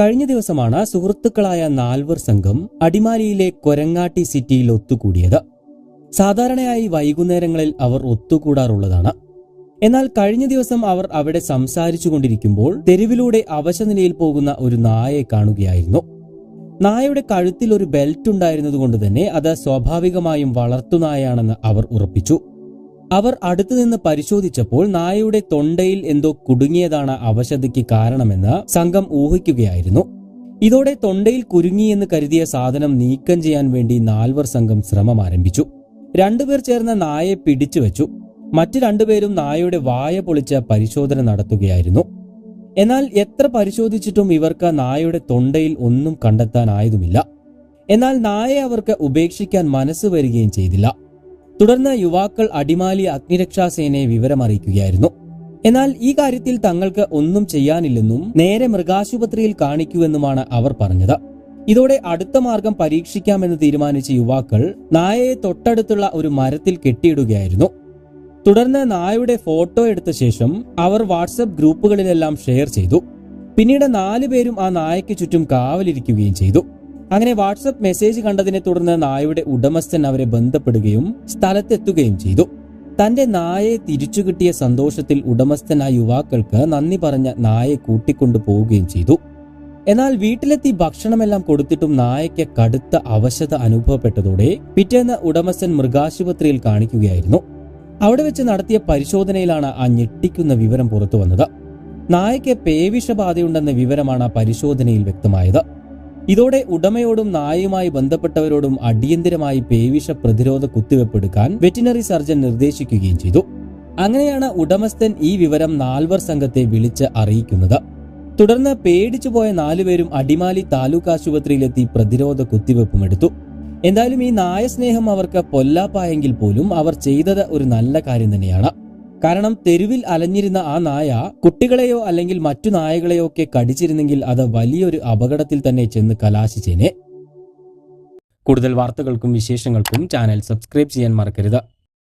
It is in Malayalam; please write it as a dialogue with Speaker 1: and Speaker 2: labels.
Speaker 1: കഴിഞ്ഞ ദിവസമാണ് സുഹൃത്തുക്കളായ നാൽവർ സംഘം അടിമാലിയിലെ കൊരങ്ങാട്ടി സിറ്റിയിൽ ഒത്തുകൂടിയത്. സാധാരണയായി വൈകുന്നേരങ്ങളിൽ അവർ ഒത്തുകൂടാറുള്ളതാണ്. എന്നാൽ കഴിഞ്ഞ ദിവസം അവർ അവിടെ സംസാരിച്ചു കൊണ്ടിരിക്കുമ്പോൾ തെരുവിലൂടെ അവശനിലയിൽ പോകുന്ന ഒരു നായയെ കാണുകയായിരുന്നു. നായയുടെ കഴുത്തിൽ ഒരു ബെൽറ്റ് ഉണ്ടായിരുന്നതുകൊണ്ട് തന്നെ അത് സ്വാഭാവികമായും വളർത്തുനായാണെന്ന് അവർ ഉറപ്പിച്ചു. അവർ അടുത്തുനിന്ന് പരിശോധിച്ചപ്പോൾ നായയുടെ തൊണ്ടയിൽ എന്തോ കുടുങ്ങിയതാണ് അവശതയ്ക്ക് കാരണമെന്ന് സംഘം ഊഹിക്കുകയായിരുന്നു. ഇതോടെ തൊണ്ടയിൽ കുരുങ്ങിയെന്ന് കരുതിയ സാധനം നീക്കം ചെയ്യാൻ വേണ്ടി നാൽവർ സംഘം ശ്രമം ആരംഭിച്ചു. രണ്ടുപേർ ചേർന്ന് നായയെ പിടിച്ചുവെച്ചു മറ്റു രണ്ടുപേരും നായയുടെ വായ പൊളിച്ച പരിശോധന നടത്തുകയായിരുന്നു. എന്നാൽ എത്ര പരിശോധിച്ചിട്ടും ഇവർക്ക് നായയുടെ തൊണ്ടയിൽ ഒന്നും കണ്ടെത്താനായതുമില്ല. എന്നാൽ നായയെ അവർക്ക് ഉപേക്ഷിക്കാൻ മനസ്സ് വരികയും ചെയ്തില്ല. തുടർന്ന് യുവാക്കൾ അടിമാലി അഗ്നിരക്ഷാസേനയെ വിവരമറിയിക്കുകയായിരുന്നു. എന്നാൽ ഈ കാര്യത്തിൽ തങ്ങൾക്ക് ഒന്നും ചെയ്യാനില്ലെന്നും നേരെ മൃഗാശുപത്രിയിൽ കാണിക്കുമെന്നുമാണ് അവർ പറഞ്ഞത്. ഇതോടെ അടുത്ത മാർഗം പരീക്ഷിക്കാമെന്ന് തീരുമാനിച്ച യുവാക്കൾ നായയെ തൊട്ടടുത്തുള്ള ഒരു മരത്തിൽ കെട്ടിയിടുകയായിരുന്നു. തുടർന്ന് നായയുടെ ഫോട്ടോ എടുത്ത ശേഷം അവർ വാട്സപ്പ് ഗ്രൂപ്പുകളിലെല്ലാം ഷെയർ ചെയ്തു. പിന്നീട് നാലു പേരും ആ നായയ്ക്ക് ചുറ്റും കാവലിരിക്കുകയും ചെയ്തു. അങ്ങനെ വാട്സപ്പ് മെസ്സേജ് കണ്ടതിനെ തുടർന്ന് നായയുടെ ഉടമസ്ഥൻ അവരെ ബന്ധപ്പെടുകയും സ്ഥലത്തെത്തുകയും ചെയ്തു. തന്റെ നായയെ തിരിച്ചു കിട്ടിയ സന്തോഷത്തിൽ ഉടമസ്ഥൻ ആ യുവാക്കൾക്ക് നന്ദി പറഞ്ഞ നായയെ കൂട്ടിക്കൊണ്ടു പോവുകയും ചെയ്തു. എന്നാൽ വീട്ടിലെത്തി ഭക്ഷണമെല്ലാം കൊടുത്തിട്ടും നായയ്ക്ക് കടുത്ത അവശത അനുഭവപ്പെട്ടതോടെ പിറ്റേന്ന് ഉടമസ്ഥൻ മൃഗാശുപത്രിയിൽ കാണിക്കുകയായിരുന്നു. അവിടെ വെച്ച് നടത്തിയ പരിശോധനയിലാണ് ആ ഞെട്ടിക്കുന്ന വിവരം പുറത്തു വന്നത്. നായയ്ക്ക് പേവിഷബാധയുണ്ടെന്ന വിവരമാണ് ആ പരിശോധനയിൽ വ്യക്തമായത്. ഇതോടെ ഉടമയോടും നായയുമായി ബന്ധപ്പെട്ടവരോടും അടിയന്തിരമായി പേവിഷ പ്രതിരോധ കുത്തിവെപ്പെടുക്കാൻ വെറ്റിനറി സർജൻ നിർദ്ദേശിക്കുകയും ചെയ്തു. അങ്ങനെയാണ് ഉടമസ്ഥൻ ഈ വിവരം നാൽവർ സംഘത്തെ വിളിച്ച് അറിയിക്കുന്നത്. തുടർന്ന് പേടിച്ചുപോയ നാലുപേരും അടിമാലി താലൂക്ക് ആശുപത്രിയിലെത്തി പ്രതിരോധ കുത്തിവെപ്പും എടുത്തു. എന്തായാലും ഈ നായസ്നേഹം അവർക്ക് പൊല്ലാപ്പായെങ്കിൽ പോലും അവർ ചെയ്തത് ഒരു നല്ല കാര്യം തന്നെയാണ്. കാരണം തെരുവിൽ അലഞ്ഞിരുന്ന ആ നായ കുട്ടികളെയോ അല്ലെങ്കിൽ മറ്റു നായകളെയോ ഒക്കെ കടിച്ചിരുന്നെങ്കിൽ അത് വലിയൊരു അപകടത്തിൽ തന്നെ ചെന്ന് കലാശിച്ചേനെ. കൂടുതൽ വാർത്തകൾക്കും വിശേഷങ്ങൾക്കും ചാനൽ സബ്സ്ക്രൈബ് ചെയ്യാൻ മറക്കരുത്.